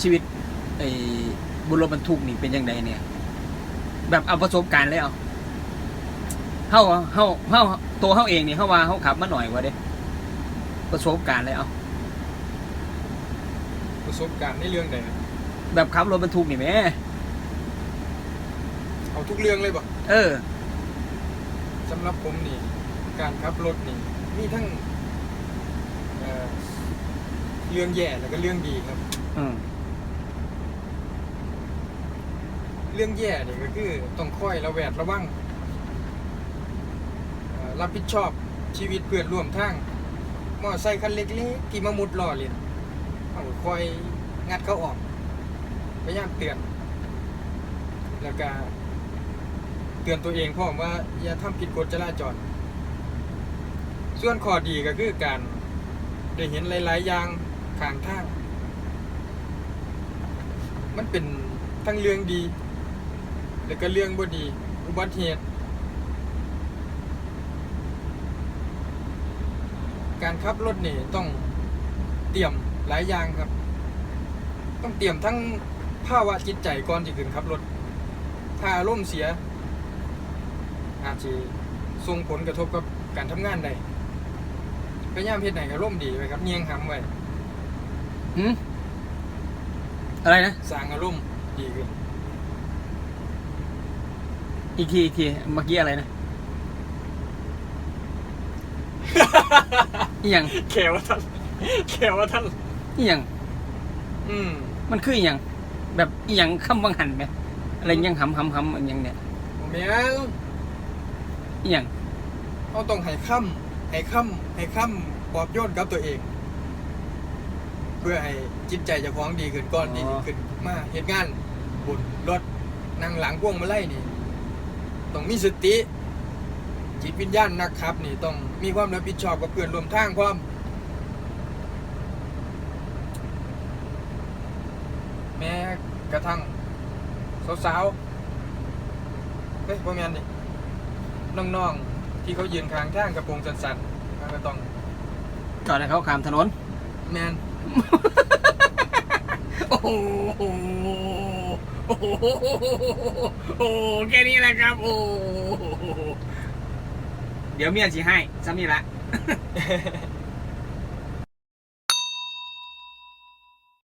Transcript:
ชีวิตไอ้บุรถบรรทุกนี่เป็นยังไงเนี่ย แบบเอาประสบการณ์เลยเอาเฮาเฮาเฮาตัวเฮาเองนี่เฮาว่าเฮาขับมาหน่อยกว่าเด้ประสบการณ์เลยเอาประสบการณ์ในเรื่องใดแบบขับรถบรรทุกนี่แหม่เอาทุกเรื่องเลยบ่เออ สำหรับผมนี่ การขับรถนี่มีทั้งเอ่อ เรื่องแย่แล้วก็เรื่องดีครับ อืมเรื่องแย่นี่ก็คือต้องคอยระแวดระวังเอ่อรับผิดชอบชีวิตเพื่อนร่วมทางมอไซค์คันเล็กๆที่มามุดล้อเลียนเอาคอยงัดเขาออกพยายามเตือน แล้วก็เตือนตัวเองพร้อมว่าอย่าทำผิดกฎจราจร ส่วนข้อดีก็คือการได้เห็นหลาย ๆ อย่าง ข้างทาง มันเป็นทั้งเรื่องดี แล้วก็เรื่องบ่ดี อุบัติเหตุ การขับรถนี่ต้องเตรียมหลายอย่างครับ ต้องเตรียมทั้งภาวะจิตใจก่อนที่ขึ้นขับรถ ถ้าอารมณ์เสีย อาจจะส่งผลกระทบกับการทำงานได้พยายามเฮ็ดไหนอารมณ์ดีไว้ครับเนียงหำไว้ หืมอะไรนะ สร้างอารมณ์ดีขึ้นอีกทีอีกทีเมื่อกี้อะไรนะ อีหยังแขวท่านแขวท่านอีหยังอืมมันคืออีหยังแบบอีหยังคำวังหันไหมอะไรยังหำหำหำอันหยังเนี่ยแม่นอีหยังเขาต้องให้ค่ำให้ค่ำให้ค่ำปลอบโยนกับตัวเอง เพื่อให้จิตใจเจ้าของดีขึ้นก่อนดีขึ้นมาเหตุงานบุญรถนั่งหลังพวงมาไล่นี่ต้องมีสติ จิตวิญญาณนักขับ นี่ต้องมีความรับผิดชอบกับเพื่อนร่วมทางความแม้กระทั่งสาวๆเฮ้ยพ่อแม่นนี่น้องๆที่เขายืนข้างทางกระโปรงสั้นๆมันก็ต้องจอดให้เขาข้ามถนน แมน โอ้โหโอ้โหโอ้โหแค่นี้แหละครับ โอ้โหเดี๋ยวเมียจีให้ซ้ำนี่ละ